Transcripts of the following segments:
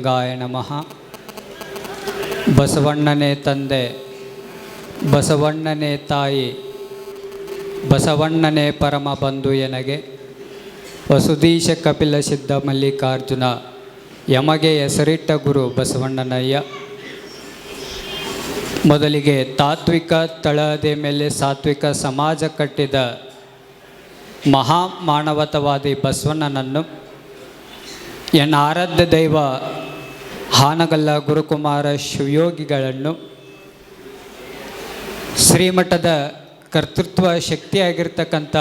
ಬಸವಲಿಂಗಾಯ ನಮಃ. ಬಸವಣ್ಣನೇ ತಂದೆ, ಬಸವಣ್ಣನೇ ತಾಯಿ, ಬಸವಣ್ಣನೇ ಪರಮ ಬಂಧು ಎನಗೆ. ವಸುದೀಶ ಕಪಿಲ ಸಿದ್ಧ ಮಲ್ಲಿಕಾರ್ಜುನ, ಯಮಗೆ ಹೆಸರಿಟ್ಟ ಗುರು ಬಸವಣ್ಣನಯ್ಯ. ಮೊದಲಿಗೆ ತಾತ್ವಿಕ ತಳಹದಿ ಮೇಲೆ ಸಾತ್ವಿಕ ಸಮಾಜ ಕಟ್ಟಿದ ಮಹಾ ಮಾನವತವಾದಿ ಬಸವಣ್ಣನನ್ನು, ಎನ್ ಆರಾಧ್ಯ ದೈವ ಹಾನಗಲ್ಲ ಗುರುಕುಮಾರ ಶಿವಯೋಗಿಗಳನ್ನು ಶ್ರೀಮಠದ ಕರ್ತೃತ್ವ ಶಕ್ತಿಯಾಗಿರ್ತಕ್ಕಂಥ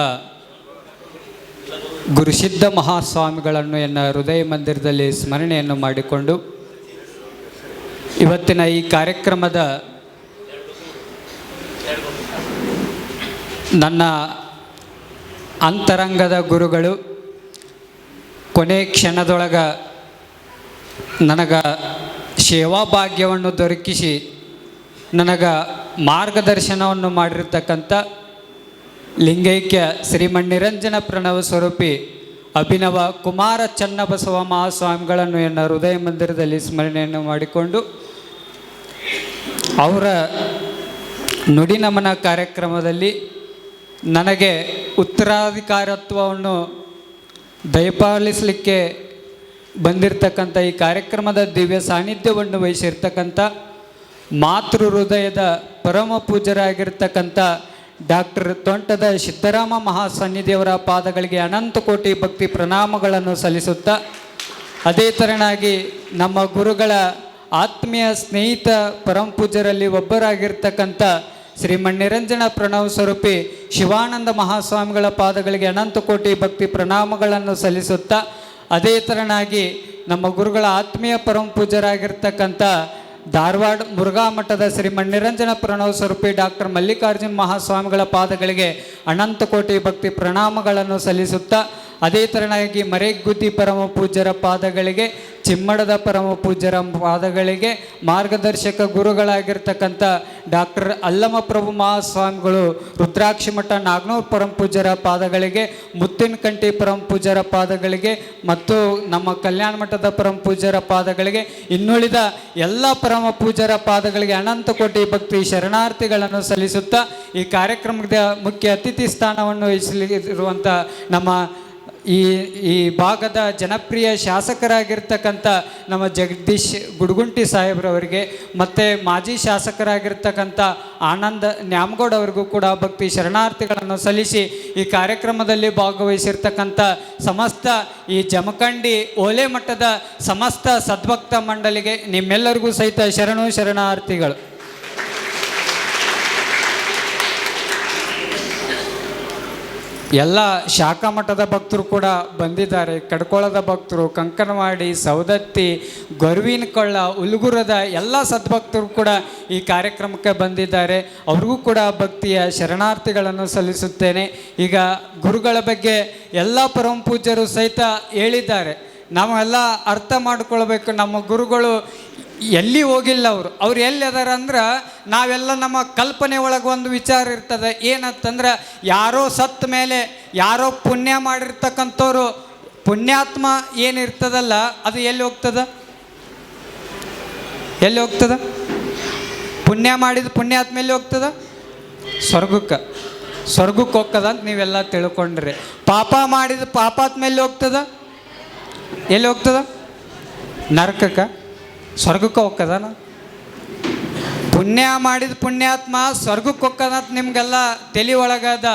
ಗುರುಸಿದ್ಧ ಮಹಾಸ್ವಾಮಿಗಳನ್ನು ಎನ್ನ ಹೃದಯ ಮಂದಿರದಲ್ಲಿ ಸ್ಮರಣೆಯನ್ನು ಮಾಡಿಕೊಂಡು ಇವತ್ತಿನ ಈ ಕಾರ್ಯಕ್ರಮದ ನನ್ನ ಅಂತರಂಗದ ಗುರುಗಳು ಕೊನೆ ಕ್ಷಣದೊಳಗ ನನಗ ಸೇವಾ ಭಾಗ್ಯವನ್ನು ದೊರಕಿಸಿ ನನಗ ಮಾರ್ಗದರ್ಶನವನ್ನು ಮಾಡಿರ್ತಕ್ಕಂಥ ಲಿಂಗೈಕ್ಯ ಶ್ರೀಮಣ್ಣಿರಂಜನ ಪ್ರಣವ ಸ್ವರೂಪಿ ಅಭಿನವ ಕುಮಾರ ಚನ್ನಬಸವ ಮಹಾಸ್ವಾಮಿಗಳನ್ನು ಎನ್ನ ಹೃದಯ ಮಂದಿರದಲ್ಲಿ ಸ್ಮರಣೆಯನ್ನು ಮಾಡಿಕೊಂಡು ಅವರ ನುಡಿ ನಮನ ಕಾರ್ಯಕ್ರಮದಲ್ಲಿ ನನಗೆ ಉತ್ತರಾಧಿಕಾರತ್ವವನ್ನು ದಯಪಾಲಿಸಲಿಕ್ಕೆ ಬಂದಿರತಕ್ಕಂಥ ಈ ಕಾರ್ಯಕ್ರಮದ ದಿವ್ಯ ಸಾನ್ನಿಧ್ಯವನ್ನು ವಹಿಸಿರ್ತಕ್ಕಂಥ ಮಾತೃ ಹೃದಯದ ಪರಮ ಪೂಜರಾಗಿರ್ತಕ್ಕಂಥ ಡಾಕ್ಟರ್ ತೋಂಟದ ಸಿದ್ದರಾಮ ಮಹಾಸನ್ನಿಧಿಯವರ ಪಾದಗಳಿಗೆ ಅನಂತ ಕೋಟಿ ಭಕ್ತಿ ಪ್ರಣಾಮಗಳನ್ನು ಸಲ್ಲಿಸುತ್ತಾ ಅದೇ ತರನಾಗಿ ನಮ್ಮ ಗುರುಗಳ ಆತ್ಮೀಯ ಸ್ನೇಹಿತ ಪರಮ ಪೂಜರಲ್ಲಿ ಒಬ್ಬರಾಗಿರ್ತಕ್ಕಂಥ ಶ್ರೀಮಣ್ಣಿರಂಜನ ಪ್ರಣವ ಸ್ವರೂಪಿ ಶಿವಾನಂದ ಮಹಾಸ್ವಾಮಿಗಳ ಪಾದಗಳಿಗೆ ಅನಂತ ಕೋಟಿ ಭಕ್ತಿ ಪ್ರಣಾಮಗಳನ್ನು ಸಲ್ಲಿಸುತ್ತಾ ಅದೇ ತರನಾಗಿ ನಮ್ಮ ಗುರುಗಳ ಆತ್ಮೀಯ ಪರಮ ಪೂಜರಾಗಿರ್ತಕ್ಕಂಥ ಧಾರವಾಡ ಮುರುಘಾ ಮಠದ ಶ್ರೀ ಮಣ್ಣಿರಂಜನ ಪ್ರಣವ ಸ್ವರೂಪಿ ಡಾಕ್ಟರ್ ಮಲ್ಲಿಕಾರ್ಜುನ್ ಮಹಾಸ್ವಾಮಿಗಳ ಪಾದಗಳಿಗೆ ಅನಂತ ಕೋಟಿ ಭಕ್ತಿ ಪ್ರಣಾಮಗಳನ್ನು ಸಲ್ಲಿಸುತ್ತಾ ಅದೇ ತರನಾಗಿ ಮರೆಗುದ್ದಿ ಪರಮ ಪೂಜ್ಯರ ಪಾದಗಳಿಗೆ, ಚಿಮ್ಮಡದ ಪರಮ ಪೂಜ್ಯರ ಪಾದಗಳಿಗೆ ಮಾರ್ಗದರ್ಶಕ ಗುರುಗಳಾಗಿರ್ತಕ್ಕಂಥ ಡಾಕ್ಟರ್ ಅಲ್ಲಮ ಪ್ರಭು ಮಹಾಸ್ವಾಮಿಗಳು ರುದ್ರಾಕ್ಷಿ ಮಠ ನಾಗನೂರ್ ಪರಮ ಪೂಜ್ಯರ ಪಾದಗಳಿಗೆ ಮುತ್ತಿನಕಂಟಿ ಪರಮ ಪೂಜ್ಯರ ಪಾದಗಳಿಗೆ ಮತ್ತು ನಮ್ಮ ಕಲ್ಯಾಣ ಮಠದ ಪರಮ ಪೂಜ್ಯರ ಪಾದಗಳಿಗೆ, ಇನ್ನುಳಿದ ಎಲ್ಲ ಪರಮ ಪೂಜ್ಯರ ಪಾದಗಳಿಗೆ ಅನಂತ ಕೋಟಿ ಭಕ್ತಿ ಶರಣಾರ್ಥಿಗಳನ್ನು ಸಲ್ಲಿಸುತ್ತಾ ಈ ಕಾರ್ಯಕ್ರಮದ ಮುಖ್ಯ ಅತಿಥಿ ಸ್ಥಾನವನ್ನು ವಹಿಸಲಿರುವಂಥ ನಮ್ಮ ಈ ಈ ಭಾಗದ ಜನಪ್ರಿಯ ಶಾಸಕರಾಗಿರ್ತಕ್ಕಂಥ ನಮ್ಮ ಜಗದೀಶ್ ಗುಡ್ಗುಂಟಿ ಸಾಹೇಬ್ರವರಿಗೆ, ಮತ್ತು ಮಾಜಿ ಶಾಸಕರಾಗಿರ್ತಕ್ಕಂಥ ಆನಂದ್ ನ್ಯಾಮಗೌಡ ಅವರಿಗೂ ಕೂಡ ಭಕ್ತಿ ಶರಣಾರ್ಥಿಗಳನ್ನು ಸಲ್ಲಿಸಿ ಈ ಕಾರ್ಯಕ್ರಮದಲ್ಲಿ ಭಾಗವಹಿಸಿರ್ತಕ್ಕಂಥ ಸಮಸ್ತ ಈ ಜಮಖಂಡಿ ಓಲೆ ಮಠದ ಸಮಸ್ತ ಸದ್ಭಕ್ತ ಮಂಡಳಿಗೆ ನಿಮ್ಮೆಲ್ಲರಿಗೂ ಸಹಿತ ಶರಣು ಶರಣಾರ್ಥಿಗಳು. ಎಲ್ಲ ಶಾಖಾ ಮಠದ ಭಕ್ತರು ಕೂಡ ಬಂದಿದ್ದಾರೆ. ಕಡ್ಕೊಳದ ಭಕ್ತರು, ಕಂಕನವಾಡಿ ಸೌದತ್ತಿ ಗೊರುವಿನ ಕೊಳ್ಳ, ಉಲ್ಗುರದ ಎಲ್ಲ ಸದ್ಭಕ್ತರು ಕೂಡ ಈ ಕಾರ್ಯಕ್ರಮಕ್ಕೆ ಬಂದಿದ್ದಾರೆ. ಅವ್ರಿಗೂ ಕೂಡ ಭಕ್ತಿಯ ಶರಣಾರ್ಥಿಗಳನ್ನು ಸಲ್ಲಿಸುತ್ತೇನೆ. ಈಗ ಗುರುಗಳ ಬಗ್ಗೆ ಎಲ್ಲ ಪರಮ ಪೂಜ್ಯರು ಸಹಿತ ಹೇಳಿದ್ದಾರೆ. ನಾವೆಲ್ಲ ಅರ್ಥ ಮಾಡಿಕೊಳ್ಬೇಕು. ನಮ್ಮ ಗುರುಗಳು ಎಲ್ಲಿ ಹೋಗಿಲ್ಲ ಅವರು. ಅವ್ರು ಎಲ್ಲಿ ಅದಾರ ಅಂದ್ರೆ ನಾವೆಲ್ಲ ನಮ್ಮ ಕಲ್ಪನೆ ಒಳಗೆ ಒಂದು ವಿಚಾರ ಇರ್ತದೆ. ಏನಂತಂದ್ರೆ ಯಾರೋ ಸತ್ತ ಮೇಲೆ ಯಾರೋ ಪುಣ್ಯ ಮಾಡಿರ್ತಕ್ಕಂಥವ್ರು, ಪುಣ್ಯಾತ್ಮ ಏನಿರ್ತದಲ್ಲ, ಅದು ಎಲ್ಲಿ ಹೋಗ್ತದ? ಎಲ್ಲಿ ಹೋಗ್ತದ? ಪುಣ್ಯ ಮಾಡಿದ ಪುಣ್ಯಾತ್ಮ ಎಲ್ಲಿ ಹೋಗ್ತದ? ಸ್ವರ್ಗಕ್ಕೆ. ಸ್ವರ್ಗಕ್ಕೆ ಹೋಗ್ತದ ಅಂತ ನೀವೆಲ್ಲ ತಿಳ್ಕೊಂಡ್ರಿ. ಪಾಪ ಮಾಡಿದ ಪಾಪಾತ್ಮ ಎಲ್ಲಿ ಹೋಗ್ತದ? ಎಲ್ಲಿ ಹೋಗ್ತದ? ನರಕಕ್ಕೆ. ಸ್ವರ್ಗಕ್ಕೆ ಹೋಗಕದನ? ಪುಣ್ಯ ಮಾಡಿದ ಪುಣ್ಯಾತ್ಮ ಸ್ವರ್ಗಕ್ಕೆ ಹೋಗ್ಕದಂತ ನಿಮಗೆಲ್ಲ ತಲೆ ಒಳಗದ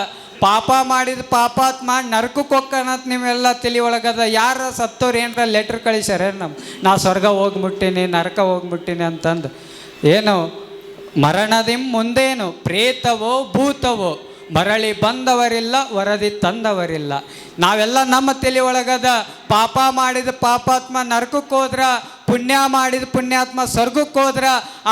ಪಾಪ ಮಾಡಿದ ಪಾಪಾತ್ಮ ನರಕಕ್ಕೆ ಹೋಗ್ಕನಂತ ನಿಮ್ಮೆಲ್ಲ ತಲೆ ಒಳಗದ ಯಾರ ಸತ್ತೋರು ಏನರ ಲೆಟ್ರ್ ಕಳಿಸ್ಯಾರ ನಮ್ಮ ನಾ ಸ್ವರ್ಗ ಹೋಗ್ಬಿಟ್ಟಿನಿ, ನರಕ ಹೋಗ್ಬಿಟ್ಟಿನಿ ಅಂತಂದು. ಏನು, ಮರಣದಿಂ ಮುಂದೇನು, ಪ್ರೇತವೋ ಭೂತವೋ, ಮರಳಿ ಬಂದವರಿಲ್ಲ, ವರದಿ ತಂದವರಿಲ್ಲ. ನಾವೆಲ್ಲ ನಮ್ಮ ತಲೆ ಒಳಗದ ಪಾಪ ಮಾಡಿದ ಪಾಪಾತ್ಮ ನರಕಕ್ಕೆ ಹೋದ್ರ ಪುಣ್ಯ ಮಾಡಿದ ಪುಣ್ಯಾತ್ಮ ಸ್ವರ್ಗಕ್ಕೆ ಹೋದ್ರ,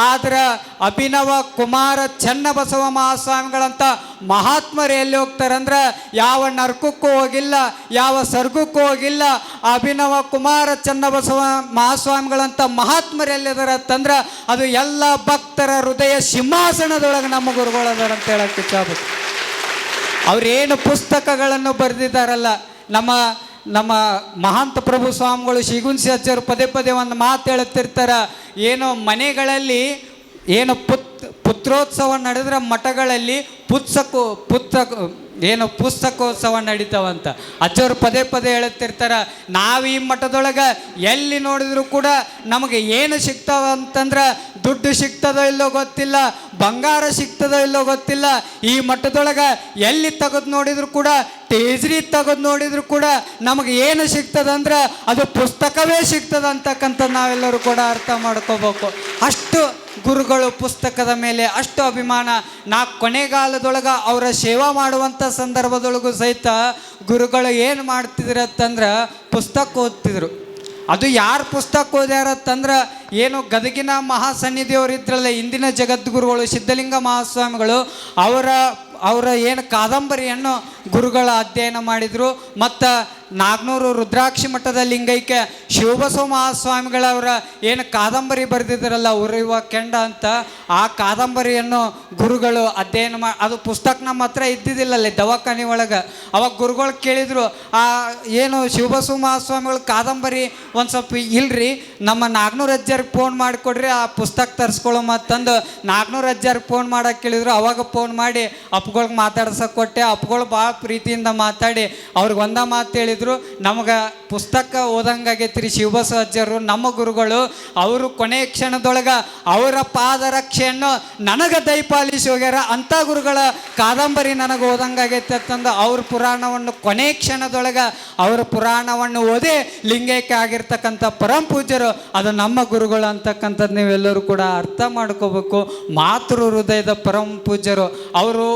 ಆದ್ರ ಅಭಿನವ ಕುಮಾರ ಚನ್ನಬಸವ ಮಹಾಸ್ವಾಮಿಗಳಂತ ಮಹಾತ್ಮರು ಎಲ್ಲಿ ಹೋಗ್ತಾರಂದ್ರೆ ಯಾವ ನರ್ಕಕ್ಕೂ ಹೋಗಿಲ್ಲ, ಯಾವ ಸ್ವರ್ಗಕ್ಕೂ ಹೋಗಿಲ್ಲ, ಅಭಿನವ ಕುಮಾರ ಚನ್ನಬಸವ ಮಹಾಸ್ವಾಮಿಗಳಂತ ಮಹಾತ್ಮರು ಎಲ್ಲಿದಾರ ಅಂತಂದ್ರೆ, ಅದು ಎಲ್ಲ ಭಕ್ತರ ಹೃದಯ ಸಿಂಹಾಸನದೊಳಗೆ ನಮ್ಮ ಗುರುಗಳದಾರ ಅಂತ ಹೇಳಕ್ಕೆ ಇಚ್ಛಾಬೇಕು ಅವ್ರೇನು ಪುಸ್ತಕಗಳನ್ನು ಬರೆದಿದ್ದಾರಲ್ಲ, ನಮ್ಮ ನಮ್ಮ ಮಹಾಂತ ಪ್ರಭು ಸ್ವಾಮಿಗಳು ಶಿಗುನ್ಸಿ ಅಜ್ಜರು ಪದೇ ಪದೇ ಒಂದು ಮಾತು ಹೇಳುತ್ತಿರ್ತಾರೆ. ಏನೋ ಮನೆಗಳಲ್ಲಿ ಏನು ಪುತ್, ಪುತ್ರೋತ್ಸವ ನಡೆದ್ರೆ ಮಠಗಳಲ್ಲಿ ಪುಸ್ತಕ ಪುಸ್ತಕ ಏನು ಪುಸ್ತಕೋತ್ಸವ ನಡೀತಾವಂತ. ಅಜ್ಜವ್ರು ಪದೇ ಪದೇ ಹೇಳುತ್ತಿರ್ತಾರೆ, ನಾವು ಈ ಮಠದೊಳಗೆ ಎಲ್ಲಿ ನೋಡಿದ್ರು ಕೂಡ ನಮಗೆ ಏನು ಸಿಗ್ತಾವ ಅಂತಂದ್ರೆ ದುಡ್ಡು ಸಿಗ್ತದೋ ಇಲ್ಲೋ ಗೊತ್ತಿಲ್ಲ. ಬಂಗಾರ ಸಿಗ್ತದೋ ಇಲ್ಲೋ ಗೊತ್ತಿಲ್ಲ. ಈ ಮಟ್ಟದೊಳಗೆ ಎಲ್ಲಿ ತೆಗೆದು ನೋಡಿದ್ರು ಕೂಡ ತೇಜ್ರಿ ತೆಗೆದು ನೋಡಿದ್ರು ಕೂಡ ನಮಗೆ ಏನು ಸಿಗ್ತದಂದ್ರೆ ಅದು ಪುಸ್ತಕವೇ ಸಿಗ್ತದ ಅಂತಕ್ಕಂಥ ನಾವೆಲ್ಲರೂ ಕೂಡ ಅರ್ಥ ಮಾಡ್ಕೋಬೇಕು. ಅಷ್ಟು ಗುರುಗಳು ಪುಸ್ತಕದ ಮೇಲೆ ಅಷ್ಟು ಅಭಿಮಾನ. ನಾ ಕೊನೆಗಾಲದೊಳಗೆ ಅವರ ಸೇವಾ ಮಾಡುವಂಥ ಸಂದರ್ಭದೊಳಗೂ ಸಹಿತ ಗುರುಗಳು ಏನು ಮಾಡ್ತಿದ್ರು ಅಂತಂದ್ರೆ ಪುಸ್ತಕ ಓದ್ತಿದ್ರು. ಅದು ಯಾರು ಪುಸ್ತಕ ಓದ್ಯಾರತ್ತಂದ್ರೆ ಏನು ಗದಗಿನ ಮಹಾಸನ್ನಿಧಿಯವರು ಇದ್ರಲ್ಲ ಇಂದಿನ ಜಗದ್ಗುರುಗಳು, ಸಿದ್ಧಲಿಂಗ ಮಹಾಸ್ವಾಮಿಗಳು, ಅವರ ಅವರ ಏನು ಕಾದಂಬರಿಯನ್ನು ಗುರುಗಳ ಅಧ್ಯಯನ ಮಾಡಿದರು, ಮತ್ತು ನಾಗ್ನೂರು ರುದ್ರಾಕ್ಷಿ ಮಠದ ಲಿಂಗೈಕ್ಯ ಶಿವಬಸವ ಮಹಾಸ್ವಾಮಿಗಳವರ ಏನು ಕಾದಂಬರಿ ಬರೆದಿದ್ರಲ್ಲ ಉರಿಯುವ ಕೆಂಡ ಅಂತ, ಆ ಕಾದಂಬರಿಯನ್ನು ಗುರುಗಳು ಅಧ್ಯಯನ ಮಾ, ಅದು ಪುಸ್ತಕ ನಮ್ಮ ಹತ್ರ ಇದ್ದಿದ್ದಿಲ್ಲ ಅಲ್ಲಿ ದವಾಖಾನೆ ಒಳಗೆ. ಅವಾಗ ಗುರುಗಳು ಕೇಳಿದರು, ಆ ಏನು ಶಿವಬಸವ ಮಹಾಸ್ವಾಮಿಗಳ ಕಾದಂಬರಿ ಒಂದು ಸ್ವಲ್ಪ ಇಲ್ರಿ, ನಮ್ಮ ನಾಗ್ನೂರು ಅಜ್ಜರಿಗೆ ಫೋನ್ ಮಾಡಿಕೊಡ್ರಿ, ಆ ಪುಸ್ತಕ ತರಿಸ್ಕೊಳ್ಳೋ ಮತ್ತಂದು ನಾಗ್ನೂರು ಅಜ್ಜರಿಗೆ ಫೋನ್ ಮಾಡೋಕೆ ಕೇಳಿದ್ರು. ಅವಾಗ ಫೋನ್ ಮಾಡಿ ಅಪ್ಪುಗಳಿಗೆ ಮಾತಾಡ್ಸಕ್ಕೆ ಕೊಟ್ಟೆ. ಅಪ್ಪುಗಳು ಭಾಳ ಪ್ರೀತಿಯಿಂದ ಮಾತಾಡಿ, ಅವ್ರಿಗೆ ಒಂದ ಮಾತು ಹೇಳಿದ್ರು. ನಮಗೆ ಪುಸ್ತಕ ಓದಂಗಾಗೈತ್ರಿ ರೀ ನಮ್ಮ ಗುರುಗಳು, ಅವರು ಕೊನೆ ಕ್ಷಣದೊಳಗೆ ಅವರ ಪಾದರಕ್ಷೆಯನ್ನು ನನಗೆ ದಯಪಾಲಿಸಿ ಹೋಗ್ಯಾರ. ಅಂಥ ಗುರುಗಳ ಕಾದಂಬರಿ ನನಗೆ ಓದಂಗಾಗೈತೆ ಅಂತಂದು ಅವ್ರ ಪುರಾಣವನ್ನು ಕೊನೆ ಕ್ಷಣದೊಳಗೆ ಅವರ ಪುರಾಣವನ್ನು ಓದಿ ಲಿಂಗೈಕ್ಯ ಆಗಿರ್ತಕ್ಕಂಥ ಪರಂ ಪೂಜ್ಯರು, ಅದು ನಮ್ಮ ಗುರುಗಳು ಅಂತಕ್ಕಂಥದ್ದು ನೀವೆಲ್ಲರೂ ಕೂಡ ಅರ್ಥ ಮಾಡ್ಕೋಬೇಕು. ಮಾತೃ ಹೃದಯದ ಪರಂ ಪೂಜ್ಯರು, ಅವರು